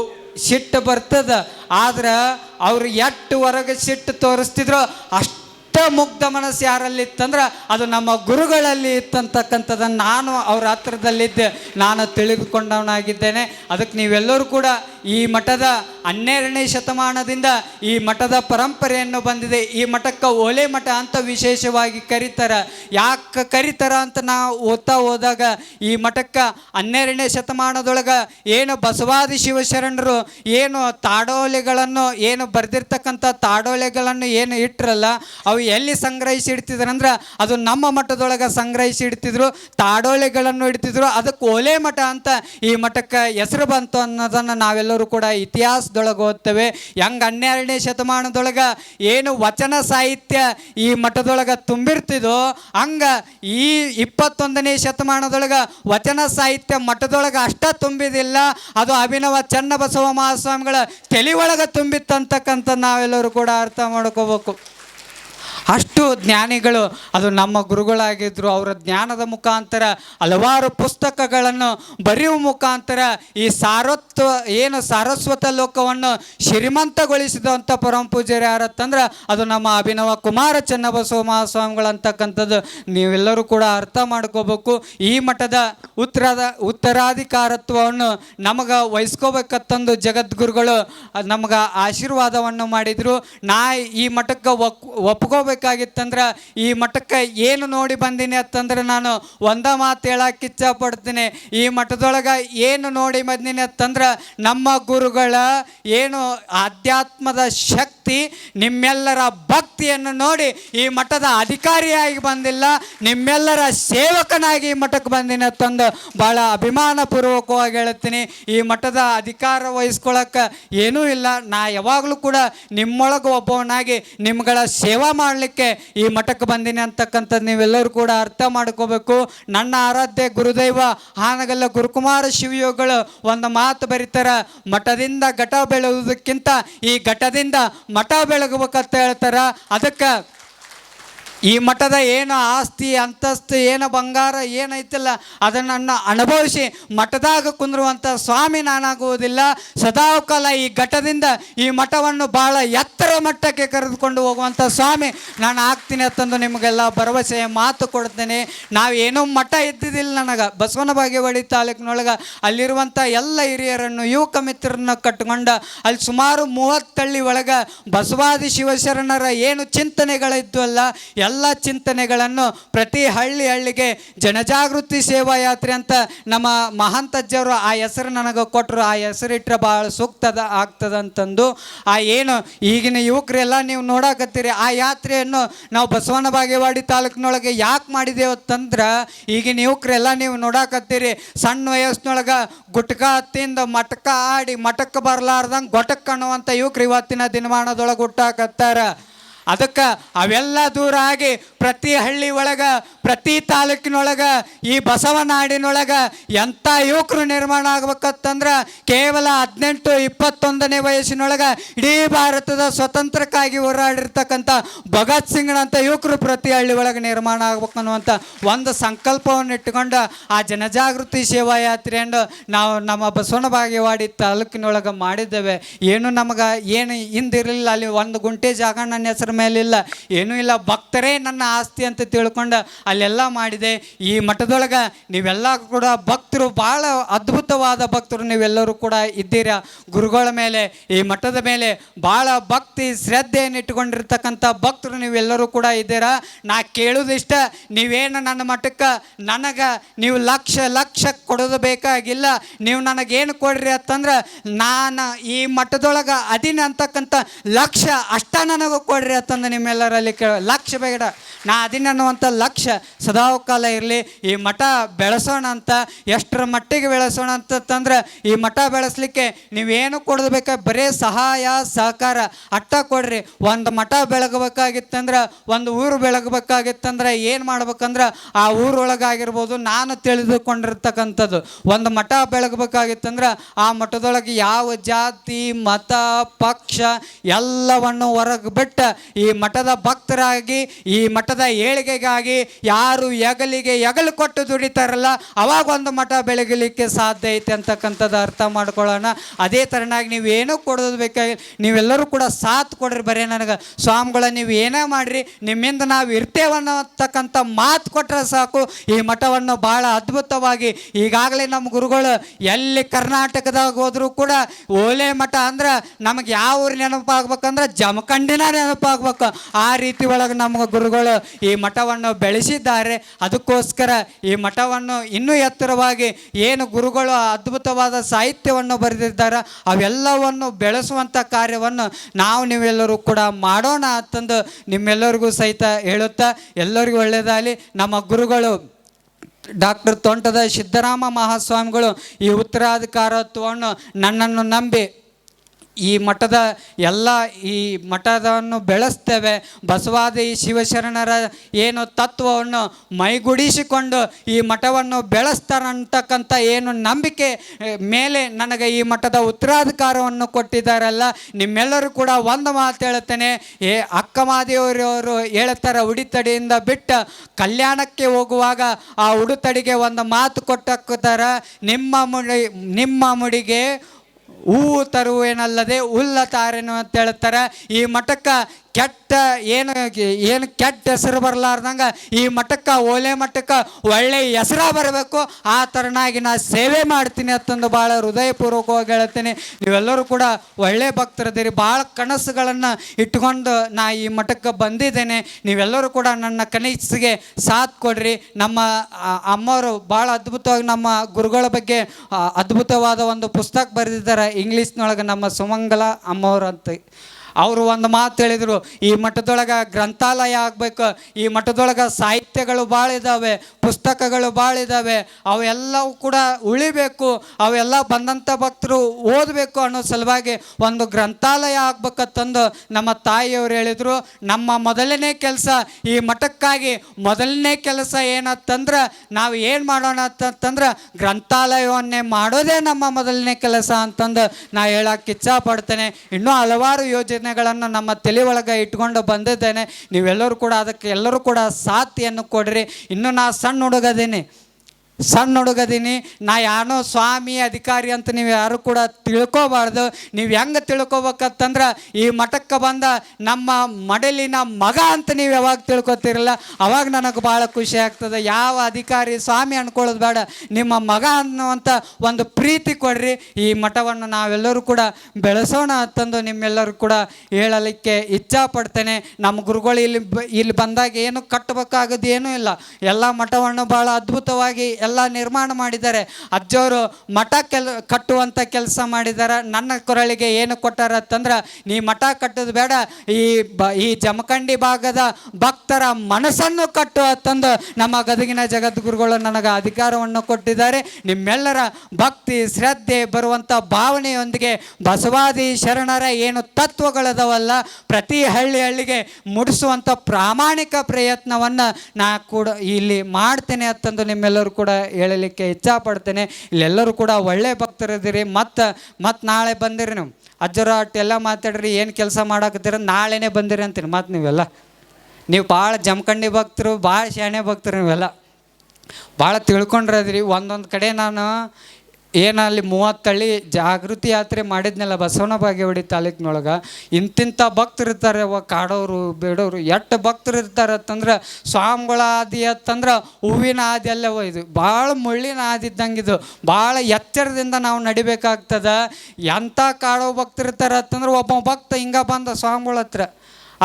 ಸಿಟ್ಟು ಬರ್ತದ, ಆದ್ರೆ ಅವ್ರು ಎಷ್ಟು ಹೊರಗೆ ಸಿಟ್ಟು ತೋರಿಸ್ತಿದ್ರು ಅಷ್ಟು ಮುಗ್ಧ ಮನಸ್ಸು ಯಾರಲ್ಲಿ ಇತ್ತಂದ್ರೆ ಅದು ನಮ್ಮ ಗುರುಗಳಲ್ಲಿ ಇತ್ತಂತಕ್ಕಂಥದ್ದನ್ನು ನಾನು ಅವ್ರ ಹತ್ರದಲ್ಲಿದ್ದೆ. ನಾನು ತಿಳಿದುಕೊಂಡವನಾಗಿದ್ದೇನೆ. ಅದಕ್ಕೆ ನೀವೆಲ್ಲರೂ ಕೂಡ ಈ ಮಠದ ಹನ್ನೆರಡನೇ ಶತಮಾನದಿಂದ ಈ ಮಠದ ಪರಂಪರೆಯನ್ನು ಬಂದಿದೆ. ಈ ಮಠಕ್ಕೆ ಓಲೆ ಮಠ ಅಂತ ವಿಶೇಷವಾಗಿ ಕರೀತಾರ. ಯಾಕೆ ಕರೀತಾರ ಅಂತ ನಾವು ಓದ್ತಾ ಹೋದಾಗ ಈ ಮಠಕ್ಕೆ ಹನ್ನೆರಡನೇ ಶತಮಾನದೊಳಗೆ ಏನು ಬಸವಾದಿ ಶಿವಶರಣರು ಏನು ತಾಡೋಲೆಗಳನ್ನು ಏನು ಬರೆದಿರ್ತಕ್ಕಂಥ ತಾಡೋಲೆಗಳನ್ನು ಏನು ಇಟ್ಟರಲ್ಲ ಅವು ಎಲ್ಲಿ ಸಂಗ್ರಹಿಸಿ ಇಡ್ತಿದ್ರು ಅಂದ್ರೆ ಅದು ನಮ್ಮ ಮಠದೊಳಗೆ ಸಂಗ್ರಹಿಸಿ ಇಡ್ತಿದ್ರು, ತಾಡೋಳೆಗಳನ್ನು ಇಡ್ತಿದ್ರು, ಅದಕ್ಕೆ ಓಲೆ ಮಠ ಅಂತ ಈ ಮಠಕ್ಕೆ ಹೆಸರು ಬಂತು ಅನ್ನೋದನ್ನು ನಾವೆಲ್ಲರೂ ಕೂಡ ಇತಿಹಾಸದೊಳಗೆ ಓದ್ತೇವೆ. ಹೆಂಗೆ ಹನ್ನೆರಡನೇ ಶತಮಾನದೊಳಗೆ ಏನು ವಚನ ಸಾಹಿತ್ಯ ಈ ಮಠದೊಳಗೆ ತುಂಬಿರ್ತಿದೋ, ಹಂಗೆ ಈ ಇಪ್ಪತ್ತೊಂದನೇ ಶತಮಾನದೊಳಗೆ ವಚನ ಸಾಹಿತ್ಯ ಮಠದೊಳಗೆ ಅಷ್ಟ ತುಂಬಿದಿಲ್ಲ, ಅದು ಅಭಿನವ ಚನ್ನಬಸವ ಮಹಾಸ್ವಾಮಿಗಳ ತಲೆ ಒಳಗೆ ತುಂಬಿತ್ತಂತಕ್ಕಂಥ ನಾವೆಲ್ಲರೂ ಕೂಡ ಅರ್ಥ ಮಾಡ್ಕೋಬೇಕು. ಅಷ್ಟು ಜ್ಞಾನಿಗಳು, ಅದು ನಮ್ಮ ಗುರುಗಳಾಗಿದ್ದರು ಅವರ ಜ್ಞಾನದ ಮುಖಾಂತರ ಹಲವಾರು ಪುಸ್ತಕಗಳನ್ನು ಬರೆಯುವ ಮುಖಾಂತರ ಈ ಸಾರತ್ವ, ಏನು ಸಾರಸ್ವತ ಲೋಕವನ್ನು ಶ್ರೀಮಂತಗೊಳಿಸಿದಂಥ ಪರಮ ಪೂಜ್ಯರು ಯಾರತ್ತಂದ್ರೆ ಅದು ನಮ್ಮ ಅಭಿನವ ಕುಮಾರ ಚನ್ನಬಸವ ಮಹಾಸ್ವಾಮಿಗಳಂತಕ್ಕಂಥದ್ದು ನೀವೆಲ್ಲರೂ ಕೂಡ ಅರ್ಥ ಮಾಡ್ಕೋಬೇಕು. ಈ ಮಠದ ಉತ್ತರದ, ಉತ್ತರಾಧಿಕಾರತ್ವವನ್ನು ನಮಗೆ ವಹಿಸ್ಕೋಬೇಕತ್ತಂದು ಜಗದ್ಗುರುಗಳು ನಮಗೆ ಆಶೀರ್ವಾದವನ್ನು ಮಾಡಿದರು. ನಾ ಈ ಮಠಕ್ಕೆ ಒಕ್ ಒಪ್ಕೋಬೇಕಾಗಿತ್ತಂದ್ರೆ ಈ ಮಠಕ್ಕೆ ಏನು ನೋಡಿ ಬಂದೀನಿ ಅಂತಂದ್ರೆ ನಾನು ಒಂದ ಮಾತು ಹೇಳಕ್ಕೆ ಇಚ್ಛಪಡ್ತೀನಿ. ಈ ಮಠದೊಳಗೆ ಏನು ನೋಡಿ ಬಂದೀನಿ ಅಂತಂದ್ರೆ ನಮ್ಮ ಗುರುಗಳ ಏನು ಆಧ್ಯಾತ್ಮದ ಶಕ್ತಿ ನಿಮ್ಮೆಲ್ಲರ ಭಕ್ತಿಯನ್ನು ನೋಡಿ ಈ ಮಠದ ಅಧಿಕಾರಿಯಾಗಿ ಬಂದಿಲ್ಲ, ನಿಮ್ಮೆಲ್ಲರ ಸೇವಕನಾಗಿ ಈ ಮಠಕ್ಕೆ ಬಂದಿನಿ ಅಂತಂದು ಭಾಳ ಅಭಿಮಾನಪೂರ್ವಕವಾಗಿ ಹೇಳುತ್ತೀನಿ. ಈ ಮಠದ ಅಧಿಕಾರ ವಹಿಸ್ಕೊಳಕ್ಕೆ ಏನೂ ಇಲ್ಲ. ನಾ ಯಾವಾಗಲೂ ಕೂಡ ನಿಮ್ಮೊಳಗೆ ಒಬ್ಬವನಾಗಿ ನಿಮ್ಗಳ ಸೇವಾ ಮಾಡಲಿಕ್ಕೆ ಈ ಮಠಕ್ಕೆ ಬಂದೀನಿ ಅಂತಕ್ಕಂಥದ್ದು ನೀವೆಲ್ಲರೂ ಕೂಡ ಅರ್ಥ ಮಾಡ್ಕೋಬೇಕು. ನನ್ನ ಆರಾಧ್ಯ ಗುರುದೈವ ಹಾನಗಲ್ಲ ಗುರುಕುಮಾರ ಶಿವಯೋಗಿಗಳು ಒಂದು ಮಾತು ಬರೀತಾರ, ಮಠದಿಂದ ಘಟ ಬೆಳೆಯುವುದಕ್ಕಿಂತ ಈ ಘಟದಿಂದ ಮಠ ಬೆಳಗಬೇಕಂತ ಹೇಳ್ತಾರ. ಅದಕ್ಕೆ ಈ ಮಠದ ಏನು ಆಸ್ತಿ, ಅಂತಸ್ತು, ಏನು ಬಂಗಾರ, ಏನೈತಿಲ್ಲ, ಅದನ್ನು ಅನುಭವಿಸಿ ಮಠದಾಗ ಕುಂದಿರುವಂಥ ಸ್ವಾಮಿ ನಾನಾಗುವುದಿಲ್ಲ. ಸದಾಕಾಲ ಈ ಘಟದಿಂದ ಈ ಮಠವನ್ನು ಭಾಳ ಎತ್ತರ ಮಟ್ಟಕ್ಕೆ ಕರೆದುಕೊಂಡು ಹೋಗುವಂಥ ಸ್ವಾಮಿ ನಾನು ಆಗ್ತೀನಿ ಅಂತಂದು ನಿಮಗೆಲ್ಲ ಭರವಸೆ ಮಾತು ಕೊಡ್ತೇನೆ. ನಾವು ಏನೂ ಮಠ ಇದ್ದಿದ್ದಿಲ್ಲ ನನಗೆ. ಬಸವನ ಬಾಗೇವಾಡಿ ತಾಲೂಕಿನೊಳಗೆ ಅಲ್ಲಿರುವಂಥ ಎಲ್ಲ ಹಿರಿಯರನ್ನು, ಯುವಕ ಮಿತ್ರರನ್ನು ಕಟ್ಕೊಂಡು ಅಲ್ಲಿ ಸುಮಾರು ಮೂವತ್ತಳ್ಳಿ ಒಳಗೆ ಬಸವಾದಿ ಶಿವಶರಣರ ಏನು ಚಿಂತನೆಗಳಿದ್ವಲ್ಲ, ಎಲ್ಲ ಎಲ್ಲ ಚಿಂತನೆಗಳನ್ನು ಪ್ರತಿ ಹಳ್ಳಿ ಹಳ್ಳಿಗೆ ಜನಜಾಗೃತಿ ಸೇವಾ ಯಾತ್ರೆ ಅಂತ ನಮ್ಮ ಮಹಾಂತಜ್ಜವರು ಆ ಹೆಸರು ನನಗೆ ಕೊಟ್ಟರು. ಆ ಹೆಸರಿಟ್ಟರೆ ಭಾಳ ಸೂಕ್ತದ ಆಗ್ತದಂತಂದು. ಆ ಏನು ಈಗಿನ ಯುವಕರೆಲ್ಲ ನೀವು ನೋಡಕತ್ತೀರಿ, ಆ ಯಾತ್ರೆಯನ್ನು ನಾವು ಬಸವನ ಬಾಗೇವಾಡಿ ತಾಲೂಕಿನೊಳಗೆ ಯಾಕೆ ಮಾಡಿದೆವು ಅಂತಂದ್ರೆ ಈಗಿನ ಯುವಕರೆಲ್ಲ ನೀವು ನೋಡಕತ್ತೀರಿ, ಸಣ್ಣ ವಯಸ್ಸಿನೊಳಗೆ ಗುಟ್ಕ ತಿಂದು ಮಟಕ ಆಡಿ ಮಟಕ್ಕೆ ಬರಲಾರ್ದಂಗೆ ಗೊಟಕ್ ಅನ್ನುವಂಥ ಯುವಕರು ಇವತ್ತಿನ ದಿನಮಾನದೊಳಗೆ ಹುಟ್ಟಾಕತ್ತಾರ. ಅದಕ್ಕೆ ಅವೆಲ್ಲ ದೂರ ಆಗಿ ಪ್ರತಿ ಹಳ್ಳಿ ಒಳಗ, ಪ್ರತಿ ತಾಲೂಕಿನೊಳಗ, ಈ ಬಸವನಾಡಿನೊಳಗ ಎಂಥ ಯುವಕರು ನಿರ್ಮಾಣ ಆಗ್ಬೇಕಂತಂದ್ರೆ ಕೇವಲ ಹದಿನೆಂಟು, ಇಪ್ಪತ್ತೊಂದನೇ ವಯಸ್ಸಿನೊಳಗೆ ಇಡೀ ಭಾರತದ ಸ್ವತಂತ್ರಕ್ಕಾಗಿ ಹೋರಾಡಿರ್ತಕ್ಕಂಥ ಭಗತ್ ಸಿಂಗ್ನಂಥ ಯುವಕರು ಪ್ರತಿ ಹಳ್ಳಿ ಒಳಗೆ ನಿರ್ಮಾಣ ಆಗ್ಬೇಕು ಅನ್ನುವಂಥ ಒಂದು ಸಂಕಲ್ಪವನ್ನು ಇಟ್ಟುಕೊಂಡು ಆ ಜನಜಾಗೃತಿ ಸೇವಾ ಯಾತ್ರೆಯನ್ನು ನಾವು ನಮ್ಮ ಬಸವನ ಬಾಗೇವಾಡಿ ತಾಲೂಕಿನೊಳಗೆ ಮಾಡಿದ್ದೇವೆ. ಏನು ನಮಗೆ ಏನು ಹಿಂದಿರಲಿಲ್ಲ, ಅಲ್ಲಿ ಒಂದು ಗುಂಟೆ ಜಾಗ ನನ್ನ ಹೆಸರ ಮೇಲಿಲ್ಲ. ಏನೂ ಇಲ್ಲ. ಭಕ್ತರೇ ನನ್ನ ಆಸ್ತಿ ಅಂತ ತಿಳ್ಕೊಂಡು ಅಲ್ಲೆಲ್ಲ ಮಾಡಿದೆ. ಈ ಮಠದೊಳಗೆ ನೀವೆಲ್ಲ ಕೂಡ ಭಕ್ತರು ಭಾಳ ಅದ್ಭುತವಾದ ಭಕ್ತರು ನೀವೆಲ್ಲರೂ ಕೂಡ ಇದ್ದೀರಾ. ಗುರುಗಳ ಮೇಲೆ, ಈ ಮಠದ ಮೇಲೆ ಭಾಳ ಭಕ್ತಿ, ಶ್ರದ್ಧೆಯನ್ನು ಇಟ್ಟುಕೊಂಡಿರ್ತಕ್ಕಂಥ ಭಕ್ತರು ನೀವೆಲ್ಲರೂ ಕೂಡ ಇದ್ದೀರಾ? ನಾ ಕೇಳೋದಿಷ್ಟ, ನೀವೇನು ನನ್ನ ಮಠಕ್ಕೆ, ನನಗೆ ನೀವು ಲಕ್ಷ ಲಕ್ಷ ಕೊಡೋದು ಬೇಕಾಗಿಲ್ಲ. ನೀವು ನನಗೇನು ಕೊಡ್ರಿ ಅಂತಂದ್ರೆ, ನಾನು ಈ ಮಠದೊಳಗೆ ಅದಿನ ಅಂತಕ್ಕಂಥ ಲಕ್ಷ ಅಷ್ಟ ನನಗೂ ಕೊಡ್ರಿ ಅಂತಂದು ನಿಮ್ಮೆಲ್ಲರಲ್ಲಿ ಕೇಳ. ಲಕ್ಷ ಬೇಡ. ನಾ ಅದಿನ ಅನ್ನುವಂಥ ಲಕ್ಷ ಸದಾಕಾಲ ಇರಲಿ. ಈ ಮಠ ಬೆಳೆಸೋಣ ಅಂತ, ಎಷ್ಟರ ಮಟ್ಟಿಗೆ ಬೆಳೆಸೋಣ ಅಂತಂದ್ರೆ ಈ ಮಠ ಬೆಳೆಸಲಿಕ್ಕೆ ನೀವೇನು ಕೊಡೋದು ಬೇಕಾ? ಬರೀ ಸಹಾಯ, ಸಹಕಾರ ಅಟ್ಟ ಕೊಡ್ರಿ. ಒಂದು ಮಠ ಬೆಳಗಬೇಕಾಗಿತ್ತಂದ್ರೆ, ಒಂದು ಊರು ಬೆಳಗಬೇಕಾಗಿತ್ತಂದ್ರೆ ಏನು ಮಾಡ್ಬೇಕಂದ್ರೆ ಆ ಊರೊಳಗಾಗಿರ್ಬೋದು ನಾನು ತಿಳಿದುಕೊಂಡಿರ್ತಕ್ಕಂಥದ್ದು. ಒಂದು ಮಠ ಬೆಳಗಬೇಕಾಗಿತ್ತಂದ್ರೆ ಆ ಮಠದೊಳಗೆ ಯಾವ ಜಾತಿ, ಮತ, ಪಕ್ಷ ಎಲ್ಲವನ್ನು ಹೊರಗೆ ಬಿಟ್ಟು ಈ ಮಠದ ಭಕ್ತರಾಗಿ, ಈ ಮಠದ ಏಳಿಗೆಗಾಗಿ ಯಾರು ಹೆಗಲಿಗೆ ಹೆಗಲು ಕೊಟ್ಟು ದುಡಿತಾರಲ್ಲ, ಅವಾಗ ಒಂದು ಮಠ ಬೆಳಗಲಿಕ್ಕೆ ಸಾಧ್ಯ ಐತೆ ಅಂತಕ್ಕಂಥದ್ದು ಅರ್ಥ ಮಾಡ್ಕೊಳ್ಳೋಣ. ಅದೇ ಥರನಾಗಿ ನೀವು ಏನೂ ಕೊಡೋದು ಬೇಕಾಗಿ ನೀವೆಲ್ಲರೂ ಕೂಡ ಸಾಥ್ ಕೊಡ್ರಿ ಬರೀ ನನಗೆ. ಸ್ವಾಮಿಗಳ, ನೀವು ಏನೇ ಮಾಡಿರಿ, ನಿಮ್ಮಿಂದ ನಾವು ಇರ್ತೇವೆ ಅನ್ನತಕ್ಕಂಥ ಮಾತು ಕೊಟ್ಟರೆ ಸಾಕು. ಈ ಮಠವನ್ನು ಭಾಳ ಅದ್ಭುತವಾಗಿ, ಈಗಾಗಲೇ ನಮ್ಮ ಗುರುಗಳು ಎಲ್ಲಿ ಕರ್ನಾಟಕದಾಗ ಹೋದರೂ ಕೂಡ, ಓಲೆ ಮಠ ಅಂದ್ರೆ ನಮಗೆ ಯಾವ ಊರು ನೆನಪಾಗ್ಬೇಕಂದ್ರೆ ಜಮಖಂಡಿನ ನೆನಪಾಗ್ಬೇಕು. ಆ ರೀತಿ ಒಳಗೆ ನಮ್ಮ ಗುರುಗಳು ಈ ಮಠವನ್ನು ಬೆಳೆಸಿದ್ದಾರೆ. ಅದಕ್ಕೋಸ್ಕರ ಈ ಮಠವನ್ನು ಇನ್ನೂ ಎತ್ತರವಾಗಿ ಏನು ಗುರುಗಳು ಅದ್ಭುತವಾದ ಸಾಹಿತ್ಯವನ್ನು ಬರೆದಿದ್ದಾರೆ, ಅವೆಲ್ಲವನ್ನು ಬೆಳೆಸುವಂಥ ಕಾರ್ಯವನ್ನು ನಾವು ನೀವೆಲ್ಲರೂ ಕೂಡ ಮಾಡೋಣ ಅಂತಂದು ನಿಮ್ಮೆಲ್ಲರಿಗೂ ಸಹಿತ ಹೇಳುತ್ತಾ, ಎಲ್ಲರಿಗೂ ಒಳ್ಳೆಯದಾಗಲಿ. ನಮ್ಮ ಗುರುಗಳು ಡಾಕ್ಟರ್ ತೋಂಟದ ಸಿದ್ದರಾಮ ಮಹಾಸ್ವಾಮಿಗಳು ಈ ಉತ್ತರಾಧಿಕಾರತ್ವವನ್ನು ನನ್ನನ್ನು ನಂಬಿ ಈ ಮಠದ ಎಲ್ಲ ಈ ಮಠದವನ್ನು ಬೆಳೆಸ್ತೇವೆ. ಬಸವಾದಿ ಶಿವಶರಣರ ಏನು ತತ್ವವನ್ನು ಮೈಗೂಡಿಸಿಕೊಂಡು ಈ ಮಠವನ್ನು ಬೆಳೆಸ್ತಾರಂತಕ್ಕಂಥ ಏನು ನಂಬಿಕೆ ಮೇಲೆ ನನಗೆ ಈ ಮಠದ ಉತ್ತರಾಧಿಕಾರವನ್ನು ಕೊಟ್ಟಿದ್ದಾರಲ್ಲ, ನಿಮ್ಮೆಲ್ಲರೂ ಕೂಡ ಒಂದು ಮಾತು ಹೇಳ್ತೇನೆ ಏ ಅಕ್ಕ ಹೇಳ್ತಾರೆ, ಉಡಿತಡಿಯಿಂದ ಬಿಟ್ಟು ಕಲ್ಯಾಣಕ್ಕೆ ಹೋಗುವಾಗ ಆ ಉಡುತಡಿಗೆ ಒಂದು ಮಾತು ಕೊಟ್ಟಾಕ್ತಾರ ನಿಮ್ಮ ಮುಡಿ, ನಿಮ್ಮ ಮುಡಿಗೆ ಹೂವು ತರುವೇನಲ್ಲದೆ ಹುಲ್ಲ ತಾರೇನು ಅಂತ ಹೇಳ್ತಾರೆ. ಈ ಮಠಕ್ಕೆ ಕೆಟ್ಟ ಏನು ಏನು ಕೆಟ್ಟ ಹೆಸರು ಬರಲಾರ್ದಂಗೆ ಈ ಮಠಕ್ಕೆ, ಓಲೆ ಮಠಕ್ಕೆ ಒಳ್ಳೆ ಹೆಸರ ಬರಬೇಕು. ಆ ಥರನಾಗಿ ನಾ ಸೇವೆ ಮಾಡ್ತೀನಿ ಅಂತಂದು ಭಾಳ ಹೃದಯಪೂರ್ವಕವಾಗಿ ಹೇಳ್ತೀನಿ. ನೀವೆಲ್ಲರೂ ಕೂಡ ಒಳ್ಳೆ ಭಕ್ತರದಿರಿ ಭಾಳ ಕನಸುಗಳನ್ನು ಇಟ್ಕೊಂಡು ನಾ ಈ ಮಠಕ್ಕೆ ಬಂದಿದ್ದೇನೆ. ನೀವೆಲ್ಲರೂ ಕೂಡ ನನ್ನ ಕನಸಿಗೆ ಸಾಥ್ ಕೊಡ್ರಿ. ನಮ್ಮ ಅಮ್ಮವರು ಭಾಳ ಅದ್ಭುತವಾಗಿ ನಮ್ಮ ಗುರುಗಳ ಬಗ್ಗೆ ಅದ್ಭುತವಾದ ಒಂದು ಪುಸ್ತಕ ಬರೆದಿದ್ದಾರೆ. ಇಂಗ್ಲೀಷ್ನೊಳಗೆ ನಮ್ಮ ಸುಮಂಗಲ ಅಮ್ಮವ್ರು ಅಂತ. ಅವರು ಒಂದು ಮಾತು ಹೇಳಿದರು, ಈ ಮಠದೊಳಗೆ ಗ್ರಂಥಾಲಯ ಆಗಬೇಕು, ಈ ಮಠದೊಳಗೆ ಸಾಹಿತ್ಯಗಳು ಭಾಳ ಇದ್ದಾವೆ ಪುಸ್ತಕಗಳು ಭಾಳ ಇದ್ದಾವೆ ಅವೆಲ್ಲವೂ ಕೂಡ ಉಳಿಬೇಕು, ಅವೆಲ್ಲ ಬಂದಂಥ ಭಕ್ತರು ಓದಬೇಕು ಅನ್ನೋ ಸಲುವಾಗಿ ಒಂದು ಗ್ರಂಥಾಲಯ ಆಗ್ಬೇಕಂತಂದು ನಮ್ಮ ತಾಯಿಯವರು ಹೇಳಿದರು. ನಮ್ಮ ಮೊದಲನೇ ಕೆಲಸ ಈ ಮಠಕ್ಕಾಗಿ ಮೊದಲನೇ ಕೆಲಸ ಏನಂತಂದ್ರೆ, ನಾವು ಏನು ಮಾಡೋಣ ಅಂತಂದ್ರೆ ಗ್ರಂಥಾಲಯವನ್ನೇ ಮಾಡೋದೇ ನಮ್ಮ ಮೊದಲನೇ ಕೆಲಸ ಅಂತಂದು ನಾ ಹೇಳಕ್ಕೆ ಇಚ್ಛಾಪಡ್ತೇನೆ. ಇನ್ನೂ ಹಲವಾರು ಯೋಜನೆಗಳನ್ನು ನಮ್ಮ ತಲೆ ಒಳಗೆ ಇಟ್ಕೊಂಡು ಬಂದಿದ್ದೇನೆ. ನೀವೆಲ್ಲರೂ ಕೂಡ ಅದಕ್ಕೆ ಎಲ್ಲರೂ ಕೂಡ ಸಾಥಿಯನ್ನು ಕೊಡ್ರಿ. ಇನ್ನೂ ನಾ ಸಣ್ಣ ಹುಡುಗದೇನೆ. ಸಣ್ಣ ಹುಡುಗದೀನಿ ನಾ ಯಾನೋ ಸ್ವಾಮಿ ಅಧಿಕಾರಿ ಅಂತ ನೀವು ಯಾರು ಕೂಡ ತಿಳ್ಕೊಬಾರ್ದು. ನೀವು ಹೆಂಗೆ ತಿಳ್ಕೊಬೇಕಂತಂದ್ರೆ, ಈ ಮಠಕ್ಕೆ ಬಂದ ನಮ್ಮ ಮಡಲಿನ ಮಗ ಅಂತ ನೀವು ಯಾವಾಗ ತಿಳ್ಕೊತಿರಲ್ಲ, ಅವಾಗ ನನಗೆ ಭಾಳ ಖುಷಿ ಆಗ್ತದೆ. ಯಾವ ಅಧಿಕಾರಿ ಸ್ವಾಮಿ ಅನ್ಕೊಳ್ಳೋದು ಬೇಡ, ನಿಮ್ಮ ಮಗ ಅನ್ನುವಂಥ ಒಂದು ಪ್ರೀತಿ ಕೊಡ್ರಿ. ಈ ಮಠವನ್ನು ನಾವೆಲ್ಲರೂ ಕೂಡ ಬೆಳೆಸೋಣ ಅಂತಂದು ನಿಮ್ಮೆಲ್ಲರೂ ಕೂಡ ಹೇಳಲಿಕ್ಕೆ ಇಚ್ಛಾಪಡ್ತೇನೆ. ನಮ್ಮ ಗುರುಗಳು ಇಲ್ಲಿ ಇಲ್ಲಿ ಬಂದಾಗ ಏನು ಕಟ್ಟಬೇಕಾಗದು ಏನೂ ಇಲ್ಲ. ಎಲ್ಲ ಮಠವನ್ನು ಭಾಳ ಅದ್ಭುತವಾಗಿ ಎಲ್ಲ ನಿರ್ಮಾಣ ಮಾಡಿದ್ದಾರೆ. ಅಜ್ಜವರು ಮಠ ಕೆಲ್ ಕಟ್ಟುವಂಥ ಕೆಲಸ ಮಾಡಿದ್ದಾರೆ ನನ್ನ ಕೊರಳಿಗೆ ಏನು ಕೊಟ್ಟಾರ ಅಂತಂದ್ರೆ, ನೀ ಮಠ ಕಟ್ಟೋದು ಬೇಡ. ಈ ಬ, ಈ ಜಮಖಂಡಿ ಭಾಗದ ಭಕ್ತರ ಮನಸ್ಸನ್ನು ಕಟ್ಟು ಅಂತಂದು ನಮ್ಮ ಗದಗಿನ ಜಗದ್ಗುರುಗಳು ನನಗೆ ಅಧಿಕಾರವನ್ನು ಕೊಟ್ಟಿದ್ದಾರೆ. ನಿಮ್ಮೆಲ್ಲರ ಭಕ್ತಿ, ಶ್ರದ್ಧೆ ಬರುವಂಥ ಭಾವನೆಯೊಂದಿಗೆ ಬಸವಾದಿ ಶರಣರ ಏನು ತತ್ವಗಳದವಲ್ಲ, ಪ್ರತಿ ಹಳ್ಳಿ ಹಳ್ಳಿಗೆ ಮುಡಿಸುವಂಥ ಪ್ರಾಮಾಣಿಕ ಪ್ರಯತ್ನವನ್ನು ನಾ ಕೂಡ ಇಲ್ಲಿ ಮಾಡ್ತೇನೆ ಅಂತಂದು ನಿಮ್ಮೆಲ್ಲರೂ ಕೂಡ ಹೇಳಲಿಕ್ಕೆ ಇಚ್ಛಾಪಡ್ತೇನೆ. ಇಲ್ಲೆಲ್ಲರೂ ಕೂಡ ಒಳ್ಳೆ ಭಕ್ತರಿದ್ದೀರಿ ಮತ್ತು ಮತ್ತು ನಾಳೆ ಬಂದಿರಿ ನೀವು. ಅಜ್ಜರ ಅಟ್ಟೆಲ್ಲ ಮಾತಾಡ್ರಿ, ಏನು ಕೆಲಸ ಮಾಡಾಕತ್ತೀರ, ನಾಳೆನೇ ಬಂದಿರಿ ಅಂತೀನಿ. ಮತ್ತು ನೀವೆಲ್ಲ. ನೀವು ಭಾಳ ಜಮಖಂಡಿ ಭಕ್ತರು ಭಾಳ ಶಾಣೆ ಭಕ್ತರು ನೀವೆಲ್ಲ. ಭಾಳ ತಿಳ್ಕೊಂಡ್ರದ್ರಿ. ಒಂದೊಂದು ಕಡೆ ನಾನು ಏನು ಅಲ್ಲಿ ಮೂವತ್ತಳ್ಳಿ ಜಾಗೃತಿ ಯಾತ್ರೆ ಮಾಡಿದ್ನಲ್ಲ ಬಸವನ ಬಾಗೇವಾಡಿ ತಾಲೂಕಿನೊಳಗೆ. ಇಂತಿಂಥ ಭಕ್ತರು ಇರ್ತಾರೆ ಅವ ಕಾಡೋರು, ಬೇಡೋರು. ಎಷ್ಟು ಭಕ್ತರು ಇರ್ತಾರೆ ಅಂತಂದ್ರೆ ಸ್ವಾಮಿಗಳ ಆದಿ ಅಂತಂದ್ರೆ ಹೂವಿನ ಆದಿ ಅಲ್ಲವ ಇದು. ಭಾಳ ಮುಳ್ಳಿನ ಆದಿ ಇದ್ದಂಗೆ ಇದು. ಭಾಳ ಎಚ್ಚರದಿಂದ ನಾವು ನಡಿಬೇಕಾಗ್ತದೆ. ಎಂಥ ಕಾಡೋ ಭಕ್ತರು ಇರ್ತಾರೆ ಅಂತಂದ್ರೆ ಒಬ್ಬ ಭಕ್ತ ಹಿಂಗೆ ಬಂದ ಸ್ವಾಮಿಗಳ ಹತ್ರ.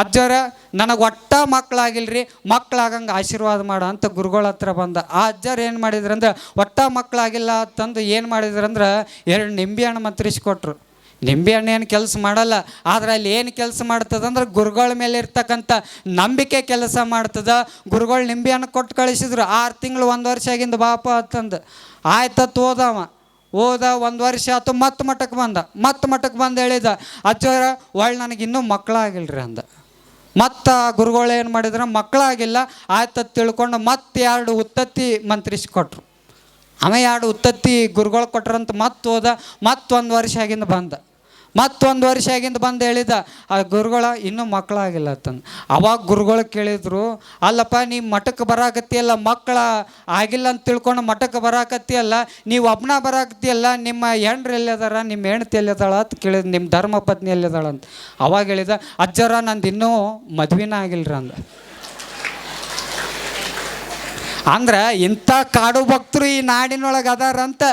ಅಜ್ಜರ, ನನಗೆ ಒಟ್ಟ ಮಕ್ಕಳಾಗಿಲ್ರಿ, ಮಕ್ಕಳಾಗಂಗೆ ಆಶೀರ್ವಾದ ಮಾಡ ಅಂತ ಗುರುಗಳ ಹತ್ರ ಬಂದ. ಆ ಅಜ್ಜರು ಏನು ಮಾಡಿದ್ರಂದ್ರೆ ಒಟ್ಟ ಮಕ್ಕಳಾಗಿಲ್ಲ ಅಂತಂದು ಏನು ಮಾಡಿದ್ರಂದ್ರೆ ಎರಡು ನಿಂಬೆ ಹಣ್ಣು ಮಂತ್ರಿಸಿಕೊಟ್ರು. ನಿಂಬೆ ಹಣ್ಣು ಏನು ಕೆಲಸ ಮಾಡಲ್ಲ, ಆದ್ರೆ ಅಲ್ಲಿ ಏನು ಕೆಲಸ ಮಾಡ್ತದಂದ್ರೆ ಗುರುಗಳ ಮೇಲೆ ಇರ್ತಕ್ಕಂಥ ನಂಬಿಕೆ ಕೆಲಸ ಮಾಡ್ತದ. ಗುರುಗಳು ನಿಂಬೆ ಹಣ್ಣು ಕೊಟ್ಟು ಕಳಿಸಿದ್ರು, ಆರು ತಿಂಗಳು ಒಂದು ವರ್ಷ ಆಗಿಂದ ಬಾಪ ಅಂತಂದು ಆಯ್ತತ್ ಹೋದವ. ಹೋದ ಒಂದು ವರ್ಷ ಆಯ್ತು ಮತ್ತೆ ಮಠಕ್ಕೆ ಬಂದ. ಮತ್ತೆ ಮಠಕ್ಕೆ ಬಂದು ಹೇಳಿದ, ಅಜ್ಜರ ಒಳ್ಳೆ ನನಗಿನ್ನೂ ಮಕ್ಕಳಾಗಿಲ್ರಿ ಅಂದ. ಮತ್ತು ಗುರುಗಳು ಏನು ಮಾಡಿದ್ರೆ? ಮಕ್ಕಳಾಗಿಲ್ಲ. ಆಯ್ತು ತಿಳ್ಕೊಂಡು ಮತ್ತೆ ಎರಡು ಉತ್ತತ್ತಿ ಮಂತ್ರಿಸ್ಕೊಟ್ರು. ಅವ ಎರಡು ಉತ್ತತ್ತಿ ಗುರುಗಳು ಕೊಟ್ರಂತ ಮತ್ತೆ ಹೋದ ಮತ್ತೊಂದು ವರ್ಷ ಆಗಿಂದ ಬಂದ. ಮತ್ತೊಂದು ವರ್ಷ ಆಗಿಂದ ಬಂದು ಹೇಳಿದ, ಆ ಗುರುಗಳ ಇನ್ನೂ ಮಕ್ಕಳಾಗಿಲ್ಲ ತಂದು ಅವಾಗ ಗುರುಗಳು ಕೇಳಿದ್ರು, ಅಲ್ಲಪ್ಪ, ನೀ ಮಠಕ್ಕೆ ಬರಾಕತ್ತಿಯಲ್ಲ, ಮಕ್ಕಳ ಆಗಿಲ್ಲ ಅಂತ ತಿಳ್ಕೊಂಡು ಮಠಕ್ಕೆ ಬರಾಕತ್ತಿಯಲ್ಲ, ನೀವು ಒಬ್ಬನ ಬರಾಕತ್ತಿಯಲ್ಲ, ನಿಮ್ಮ ಹೆಣ್ರು ಎಲ್ಲಿದಾರ, ನಿಮ್ಮ ಹೆಣ್ತಿ ಎಲ್ಲಿದಾಳ ಅಂತ ಕೇಳಿದ, ನಿಮ್ಮ ಧರ್ಮ ಪತ್ನಿ ಎಲ್ಲಿದಾಳ ಅಂತ. ಅವಾಗ ಹೇಳಿದ, ಅಜ್ಜರ ನಂದು ಇನ್ನೂ ಮದುವೆನ ಆಗಿಲ್ಲರ ಅಂದ. ಅಂದ್ರೆ ಇಂಥ ಕಾಡು ಭಕ್ತರು ಈ ನಾಡಿನೊಳಗೆ ಅದಾರಂತ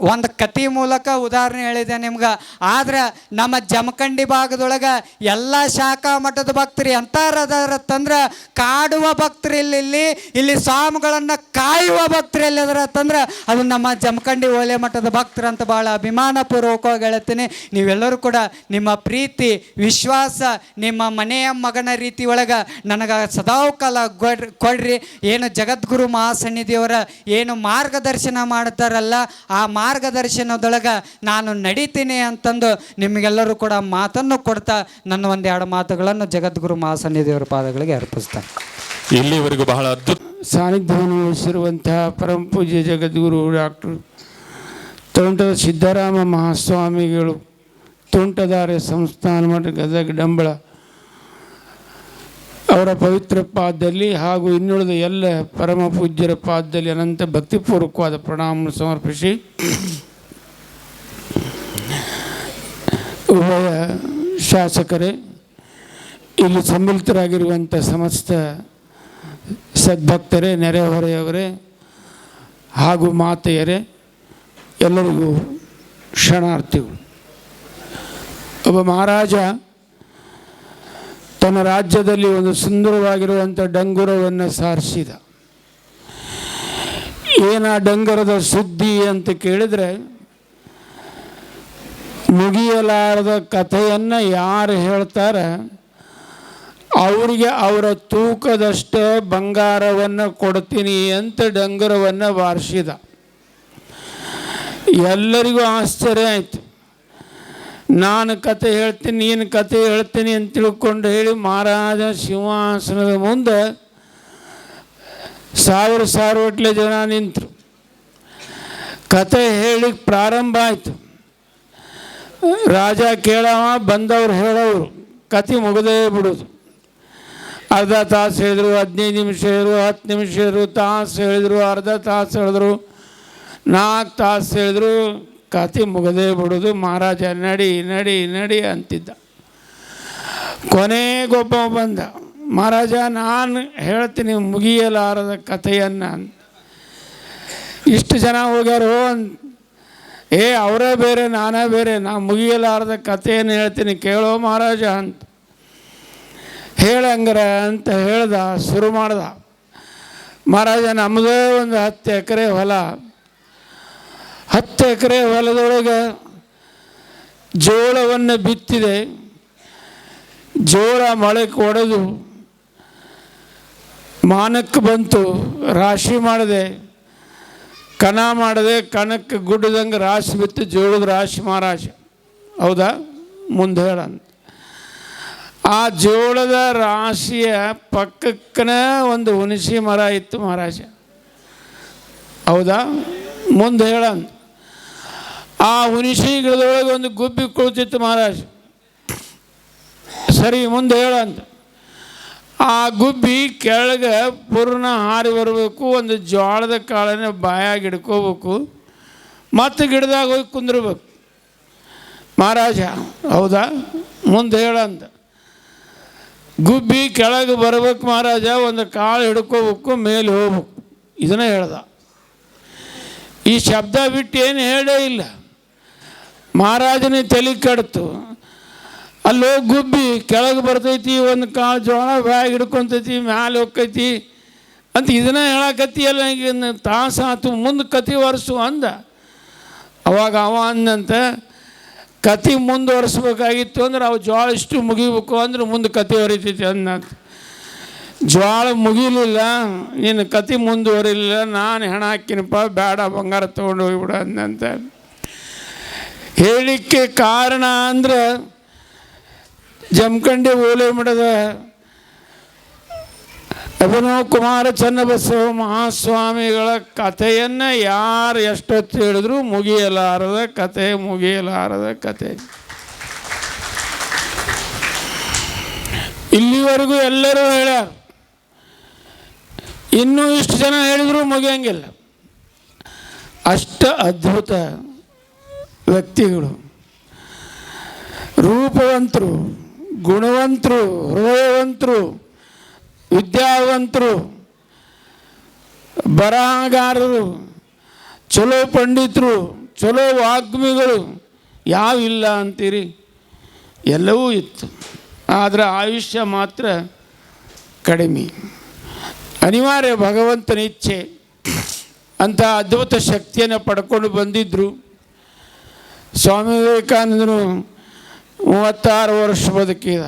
ಒಂದು ಕತಿ ಮೂಲಕ ಉದಾಹರಣೆ ಹೇಳಿದೆ ನಿಮ್ಗೆ. ಆದ್ರೆ ನಮ್ಮ ಜಮಖಂಡಿ ಭಾಗದೊಳಗೆ ಎಲ್ಲ ಶಾಖಾ ಮಠದ ಭಕ್ತರಿ ಎಂಥವ್ರು ಅದಾರತ್ತಂದ್ರೆ ಕಾಡುವ ಭಕ್ತರು ಇಲ್ಲಿ ಇಲ್ಲಿ ಇಲ್ಲಿ ಸ್ವಾಮಿಗಳನ್ನು ಕಾಯುವ ಭಕ್ತರು ಎಲ್ಲಿ ಅಂತಂದ್ರೆ ಅದು ನಮ್ಮ ಜಮಖಂಡಿ ಓಲೆ ಮಠದ ಭಕ್ತರು ಅಂತ ಭಾಳ ಅಭಿಮಾನಪೂರ್ವಕವಾಗಿ ಹೇಳ್ತೀನಿ. ನೀವೆಲ್ಲರೂ ಕೂಡ ನಿಮ್ಮ ಪ್ರೀತಿ, ವಿಶ್ವಾಸ, ನಿಮ್ಮ ಮನೆಯ ಮಗನ ರೀತಿ ಒಳಗೆ ನನಗೆ ಸದಾಕಾಲ ಕೊಡ್ರಿ ಕೊಡ್ರಿ. ಏನು ಜಗದ್ಗುರು ಮಹಾಸನ್ನಿಧಿಯವರ ಏನು ಮಾರ್ಗದರ್ಶನ ಮಾಡ್ತಾರಲ್ಲ, ಆ ಮಾರ್ಗದರ್ಶನದೊಳಗೆ ನಾನು ನಡೀತೀನಿ ಅಂತಂದು ನಿಮಗೆಲ್ಲರೂ ಕೂಡ ಮಾತನ್ನು ಕೊಡ್ತಾ ನನ್ನ ಒಂದೆರಡು ಮಾತುಗಳನ್ನು ಜಗದ್ಗುರು ಮಹಾಸನ್ನಿಧಿಯವರ ಪಾದಗಳಿಗೆ ಅರ್ಪಿಸ್ತಾರೆ ಇಲ್ಲಿವರೆಗೂ ಬಹಳ ಅದ್ಭುತ ಸಾನ್ನಿಧ್ಯವನ್ನು ವಹಿಸಿರುವಂತಹ ಪರಮ ಪೂಜ್ಯ ಜಗದ್ಗುರು ಡಾಕ್ಟರ್ ತೋಂಟದ ಸಿದ್ದರಾಮ ಮಹಾಸ್ವಾಮಿಗಳು ತೋಂಟದಾರ್ಯ ಸಂಸ್ಥಾನ ಮಠ ಗದಗ ಡಂಬಳ ಅವರ ಪವಿತ್ರ ಪಾದದಲ್ಲಿ ಹಾಗೂ ಇನ್ನುಳಿದ ಎಲ್ಲ ಪರಮ ಪೂಜ್ಯರ ಪಾದದಲ್ಲಿ ಅನಂತ ಭಕ್ತಿಪೂರ್ವಕವಾದ ಪ್ರಣಾಮ ಸಮರ್ಪಿಸಿ. ಉಭಯ ಶಾಸಕರೇ, ಇಲ್ಲಿ ಸಮ್ಮಿಲಿತರಾಗಿರುವಂಥ ಸಮಸ್ತ ಸದ್ಭಕ್ತರೇ, ನೆರೆಹೊರೆಯವರೇ ಹಾಗೂ ಮಾತೆಯರೇ, ಎಲ್ಲರಿಗೂ ಶರಣಾರ್ಥಿಗಳು ಒಬ್ಬ ಮಹಾರಾಜ ತನ್ನ ರಾಜ್ಯದಲ್ಲಿ ಒಂದು ಸುಂದರವಾಗಿರುವಂಥ ಡಂಗುರವನ್ನು ಸಾರಿಸಿದ. ಏನ ಡಂಗರದ ಸುದ್ದಿ ಅಂತ ಕೇಳಿದರೆ, ಮುಗಿಯಲಾರದ ಕಥೆಯನ್ನು ಯಾರು ಹೇಳ್ತಾರೆ, ಅವರಿಗೆ ಅವರ ತೂಕದಷ್ಟೇ ಬಂಗಾರವನ್ನು ಕೊಡ್ತೀನಿ ಅಂತ ಡಂಗರವನ್ನು ಬಾರಿಸಿದ ಎಲ್ಲರಿಗೂ ಆಶ್ಚರ್ಯ ಆಯಿತು. ನಾನು ಕತೆ ಹೇಳ್ತೀನಿ, ನೀನು ಕತೆ ಹೇಳ್ತೀನಿ ಅಂತ ತಿಳ್ಕೊಂಡು ಹೇಳಿ ಮಹಾರಾಜ ಸಿಂಹಾಸನದ ಮುಂದೆ ಸಾವಿರ ಸಾವಿರ ಒಟ್ಲೆ ಜನ ನಿಂತರು. ಕತೆ ಹೇಳಿ ಪ್ರಾರಂಭ ಆಯಿತು. ರಾಜ ಕೇಳವ, ಬಂದವ್ರು ಹೇಳೋರು ಕತೆ ಮುಗದೇ ಬಿಡೋದು. ಅರ್ಧ ತಾಸು ಹೇಳಿದ್ರು, ಹದಿನೈದು ನಿಮಿಷ ಹೇಳಿದ್ರು, ಹತ್ತು ನಿಮಿಷ ಹೇಳಿದ್ರು, ತಾಸು ಹೇಳಿದ್ರು, ಅರ್ಧ ತಾಸು ಹೇಳಿದ್ರು, ನಾಲ್ಕು ತಾಸು ಹೇಳಿದ್ರು ಕತೆ ಮುಗದೇ ಬಿಡೋದು, ಮಹಾರಾಜ ನಡಿ ನಡಿ ನಡಿ ಅಂತಿದ್ದ. ಕೊನೆಗೊಬ್ಬ ಬಂದ. ಮಹಾರಾಜ, ನಾನು ಹೇಳ್ತೀನಿ, ಮುಗಿಯಲಾರದ ಕಥೆಯನ್ನು ಇಷ್ಟು ಜನ ಹೋಗ್ಯಾರೋ ಏ, ಅವರೇ ಬೇರೆ, ನಾನೇ ಬೇರೆ, ನಾ ಮುಗಿಯಲಾರದ ಕಥೆಯನ್ನು ಹೇಳ್ತೀನಿ, ಕೇಳೋ ಮಹಾರಾಜ ಅಂತ. ಹೇಳಂಗ್ರ ಅಂತ ಹೇಳ್ದ, ಶುರು ಮಾಡ್ದ. ಮಹಾರಾಜ ನಮ್ಮದೇ ಒಂದು ಹತ್ತು ಎಕರೆ ಹೊಲ. ಹತ್ತು ಎಕರೆ ಹೊಲದೊಳಗೆ ಜೋಳವನ್ನು ಬಿತ್ತಿದೆ. ಜೋಳ ಮಳೆ ಕೊಡೋದು. ಮಾನಕ್ಕೆ ಬಂತು, ರಾಶಿ ಮಾಡಿದೆ. ಕಣ ಮಾಡಿದೆ ಕಣಕ್ಕೆ ಗುಡ್ಡದಂಗೆ ರಾಶಿ ಬಿತ್ತು, ಜೋಳದ ರಾಶಿ ಮಹಾರಾಶಿ ಹೌದಾ? ಮುಂದೆ ಹೇಳಂತ ಆ ಜೋಳದ ರಾಶಿಯ ಪಕ್ಕಕ್ಕನ ಒಂದು ಹುಣಸಿ ಮರ ಇತ್ತು ಮಹಾರಾಜ ಹೌದಾ? ಮುಂದೆ ಹೇಳಂತ ಆ ಹುಣಸಿ ಗಿಡದೊಳಗೆ ಒಂದು ಗುಬ್ಬಿ ಕುಳಿತಿತ್ತು ಮಹಾರಾಜ. ಸರಿ, ಮುಂದೆ ಹೇಳ ಅಂತ. ಆ ಗುಬ್ಬಿ ಕೆಳಗೆ ಪೂರ್ಣ ಹಾರಿ ಬರಬೇಕು, ಒಂದು ಜೋಳದ ಕಾಳನ್ನ ಬಾಯಾಗಿ ಹಿಡ್ಕೋಬೇಕು, ಮತ್ತು ಗಿಡದಾಗ ಹೋಗಿ ಕುಂದಿರ್ಬೇಕು. ಮಹಾರಾಜ, ಹೌದಾ? ಮುಂದೆ ಹೇಳ ಅಂತ. ಗುಬ್ಬಿ ಕೆಳಗೆ ಬರ್ಬೇಕು ಮಹಾರಾಜ, ಒಂದು ಕಾಳು ಹಿಡ್ಕೋಬೇಕು, ಮೇಲೆ ಹೋಗ್ಬೇಕು. ಇದನ್ನ ಹೇಳ್ದ. ಈ ಶಬ್ದ ಬಿಟ್ಟು ಏನು ಹೇಳೇ ಇಲ್ಲ. ಮಹಾರಾಜನೇ ತಲೆ ಕೆಡ್ತು. ಅಲ್ಲೋ ಗುಬ್ಬಿ ಕೆಳಗೆ ಬರ್ತೈತಿ, ಒಂದು ಕಾಳು ಜೋಳ ಬ್ಯಾಗ್ ಹಿಡ್ಕೊಂತೈತಿ, ಮ್ಯಾಲೆ ಹೋಗ್ತೈತಿ. ಅಂತ ಇದನ್ನ ಹೇಳಕತ್ತಿಯಲ್ಲ, ಈಗ ತಾಸಾತು ಮುಂದೆ ಕತಿ ಒರೆಸು ಅಂದ. ಅವಾಗ ಅವ ಅಂದಂತ, ಕತಿ ಮುಂದುವರಿಸ್ಬೇಕಾಗಿತ್ತು ಅಂದ್ರೆ ಅವು ಜೋಳ ಇಷ್ಟು ಮುಗಿಬೇಕು ಅಂದ್ರೆ ಮುಂದೆ ಕತಿ ಹೊರಿತೈತಿ ಅಂದಂತ. ಜೋಳ ಮುಗಿಲಿಲ್ಲ ನಿನ್ನ ಕತಿ ಮುಂದುವರಿಲಿಲ್ಲ ನಾನು ಹೆಣ ಹಾಕಿನಪ್ಪ, ಬೇಡ ಬಂಗಾರ ತೊಗೊಂಡು ಹೋಗಿಬಿಡ ಅಂದಂತ. ಹೇಳಿಕ್ಕೆ ಕಾರಣ ಅಂದ್ರೆ ಜಮಖಂಡಿ ಓಲೆ ಮಡದ ಅಭಿನವ್ ಕುಮಾರ ಚನ್ನಬಸವ ಮಹಾಸ್ವಾಮಿಗಳ ಕಥೆಯನ್ನು ಯಾರು ಎಷ್ಟೊತ್ತು ಹೇಳಿದ್ರು ಮುಗಿಯಲಾರದ ಕತೆ ಮುಗಿಯಲಾರದ ಕತೆ ಇಲ್ಲಿವರೆಗೂ ಎಲ್ಲರೂ ಹೇಳ್ಯಾರ. ಇನ್ನೂ ಇಷ್ಟು ಜನ ಹೇಳಿದ್ರು ಮುಗಿಯಂಗಿಲ್ಲ. ಅಷ್ಟ ಅದ್ಭುತ ವ್ಯಕ್ತಿಗಳು. ರೂಪವಂತರು, ಗುಣವಂತರು, ಹೃದಯವಂತರು, ವಿದ್ಯಾವಂತರು, ಬರಹಗಾರರು, ಚಲೋ ಪಂಡಿತರು, ಚಲೋ ವಾಗ್ಮಿಗಳು ಯಾವಿಲ್ಲ ಅಂತೀರಿ? ಎಲ್ಲವೂ ಇತ್ತು. ಆದರೆ ಆಯುಷ್ಯ ಮಾತ್ರ ಕಡಿಮೆ. ಅನಿವಾರ್ಯ ಭಗವಂತನ ಇಚ್ಛೆ. ಅಂತ ಅದ್ಭುತ ಶಕ್ತಿಯನ್ನು ಪಡ್ಕೊಂಡು ಬಂದಿದ್ದರು ಸ್ವಾಮಿ ವಿವೇಕಾನಂದರು ಮೂವತ್ತಾರು ವರ್ಷ ಬದುಕಿದ.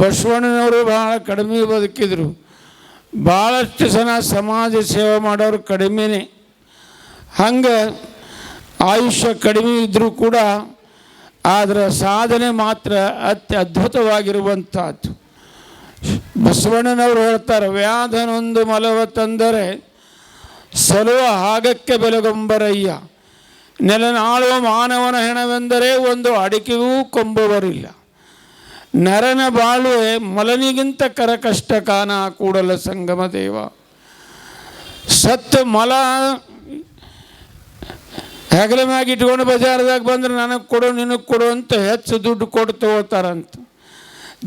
ಬಸವಣ್ಣನವರು ಭಾಳ ಕಡಿಮೆ ಬದುಕಿದರು. ಭಾಳಷ್ಟು ಜನ ಸಮಾಜ ಸೇವೆ ಮಾಡೋರು ಕಡಿಮೆನೇ. ಹಂಗೆ ಆಯುಷ್ಯ ಕಡಿಮೆ ಇದ್ದರೂ ಕೂಡ ಅದರ ಸಾಧನೆ ಮಾತ್ರ ಅತ್ಯ ಅದ್ಭುತವಾಗಿರುವಂಥದ್ದು ಬಸವಣ್ಣನವರು ಹೇಳ್ತಾರೆ, ವ್ಯಾಧನೊಂದು ಮಲವ ತಂದರೆ ಸಲುವ ಹಾಗಕ್ಕೆ ಬೆಲೆಗೊಂಬರಯ್ಯ. ನೆಲನಾಳುವ ಮಾನವನ ಹೆಣವೆಂದರೆ ಒಂದು ಅಡಿಕೆಗೂ ಕೊಂಬುವರಿಲ್ಲ. ನರನ ಬಾಳುವೆ ಮಲನಿಗಿಂತ ಕರಕಷ್ಟ ಕಾನ ಕೂಡಲ ಸಂಗಮ ದೇವ. ಸತ್ತು ಮಲ ಹೆಗಲ ಮ್ಯಾಗ ಇಟ್ಕೊಂಡು ಬಜಾರ್ದಾಗ ಬಂದ್ರೆ ನನಗೆ ಕೊಡು, ನಿನಗೆ ಕೊಡು ಅಂತ ಹೆಚ್ಚು ದುಡ್ಡು ಕೊಟ್ಟು ತಗೋತಾರಂತ.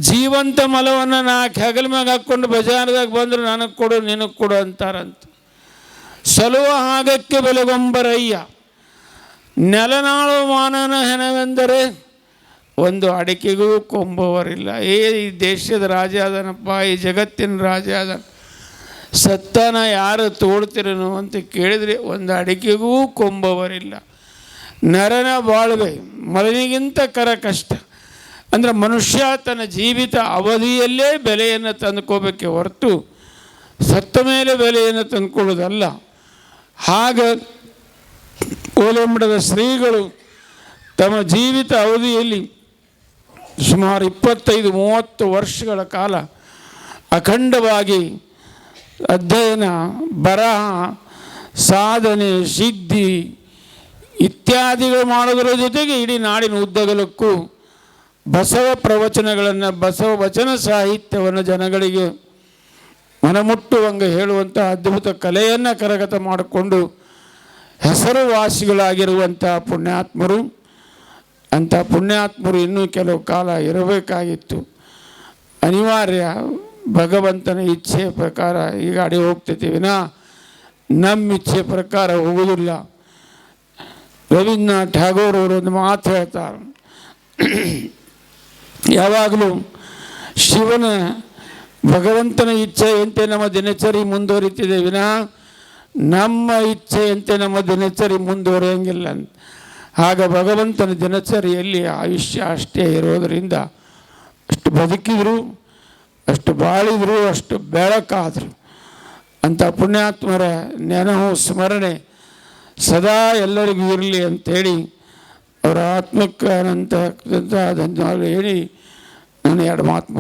ಜೀವಂತ ಮಲವನ್ನು ನಾಲ್ಕು ಹೆಗಲ ಮ್ಯಾಗ ಹಾಕ್ಕೊಂಡು ಬಜಾರ್ದಾಗ ಬಂದ್ರೆ ನನಗೆ ಕೊಡು, ನಿನಗೆ ಕೊಡು ಅಂತಾರಂತ. ಸಲುವ ಹಾಗಕ್ಕೆ ಬೆಲೆಗೊಂಬರಯ್ಯ. ನೆಲನಾಳು ಮಾನನ ಹೆಣವೆಂದರೆ ಒಂದು ಅಡಿಕೆಗೂ ಕೊಂಬುವರಿಲ್ಲ ಏ, ಈ ದೇಶದ ರಾಜ ಅದನಪ್ಪ ಈ ಜಗತ್ತಿನ ರಾಜ ಅದ ಸತ್ತನ ಯಾರು ತೋಡ್ತಿರನು ಅಂತ ಕೇಳಿದರೆ ಒಂದು ಅಡಿಕೆಗೂ ಕೊಂಬವರಿಲ್ಲ ನರನ ಬಾಳ್ವೆ ಮಲನಿಗಿಂತ ಕರ ಕಷ್ಟ. ಅಂದರೆ ಮನುಷ್ಯ ತನ್ನ ಜೀವಿತ ಅವಧಿಯಲ್ಲೇ ಬೆಲೆಯನ್ನು ತಂದುಕೋಬೇಕೆ ಹೊರತು ಸತ್ತ ಮೇಲೆ ಬೆಲೆಯನ್ನು ತಂದುಕೊಳ್ಳೋದಲ್ಲ. ಹಾಗ ಓಲೆಮಠದ ಶ್ರೀಗಳು ತಮ್ಮ ಜೀವಿತ ಅವಧಿಯಲ್ಲಿ ಸುಮಾರು ಇಪ್ಪತ್ತೈದು, ಮೂವತ್ತು ವರ್ಷಗಳ ಕಾಲ ಅಖಂಡವಾಗಿ ಅಧ್ಯಯನ, ಬರಹ, ಸಾಧನೆ, ಸಿದ್ಧಿ ಇತ್ಯಾದಿಗಳು ಮಾಡೋದರ ಜೊತೆಗೆ ಇಡೀ ನಾಡಿನ ಉದ್ದಗಲಕ್ಕೂ ಬಸವ ಪ್ರವಚನಗಳನ್ನು, ಬಸವ ವಚನ ಸಾಹಿತ್ಯವನ್ನು ಜನಗಳಿಗೆ ಮನಮುಟ್ಟುವಂಗೆ ಹೇಳುವಂಥ ಅದ್ಭುತ ಕಲೆಯನ್ನು ಕರಗತ ಮಾಡಿಕೊಂಡು ಹೆಸರುವಾಸಿಗಳಾಗಿರುವಂಥ ಪುಣ್ಯಾತ್ಮರು, ಅಂಥ ಪುಣ್ಯಾತ್ಮರು ಇನ್ನೂ ಕೆಲವು ಕಾಲ ಇರಬೇಕಾಗಿತ್ತು. ಅನಿವಾರ್ಯ ಭಗವಂತನ ಇಚ್ಛೆ ಪ್ರಕಾರ ಈ ಗಾಡಿ ಹೋಗ್ತೈತಿ ವಿನಾ ನಮ್ಮ ಇಚ್ಛೆ ಪ್ರಕಾರ ಹೋಗುವುದಿಲ್ಲ. ರವೀಂದ್ರನಾಥ್ ಠಾಗೋರ್ ಅವರು ಒಂದು ಮಾತು ಹೇಳ್ತಾರೆ. ಯಾವಾಗಲೂ ಶಿವನ ಭಗವಂತನ ಇಚ್ಛೆ ಇಚ್ಛೆಯಂತೆ ನಮ್ಮ ದಿನಚರಿ ಮುಂದುವರಿತಿದೆ ವಿನಃ ನಮ್ಮ ಇಚ್ಛೆಯಂತೆ ನಮ್ಮ ದಿನಚರಿ ಮುಂದುವರಿಯಂಗಿಲ್ಲ. ಅಂತ ಆಗ ಭಗವಂತನ ದಿನಚರಿಯಲ್ಲಿ ಆಯುಷ್ಯ ಅಷ್ಟೇ ಇರೋದರಿಂದ ಅಷ್ಟು ಬದುಕಿದ್ರು, ಅಷ್ಟು ಬಾಳಿದ್ರು, ಅಷ್ಟು ಬೆಳಕಾದರು. ಅಂಥ ಪುಣ್ಯಾತ್ಮರ ನೆನಹು, ಸ್ಮರಣೆ ಸದಾ ಎಲ್ಲರಿಗೂ ಇರಲಿ ಅಂಥೇಳಿ ಅವರ ಆತ್ಮಕ್ಕೆ ಅನಂತ ಹೇಳಿ ನಾನು ಎರಡು ಮಾತು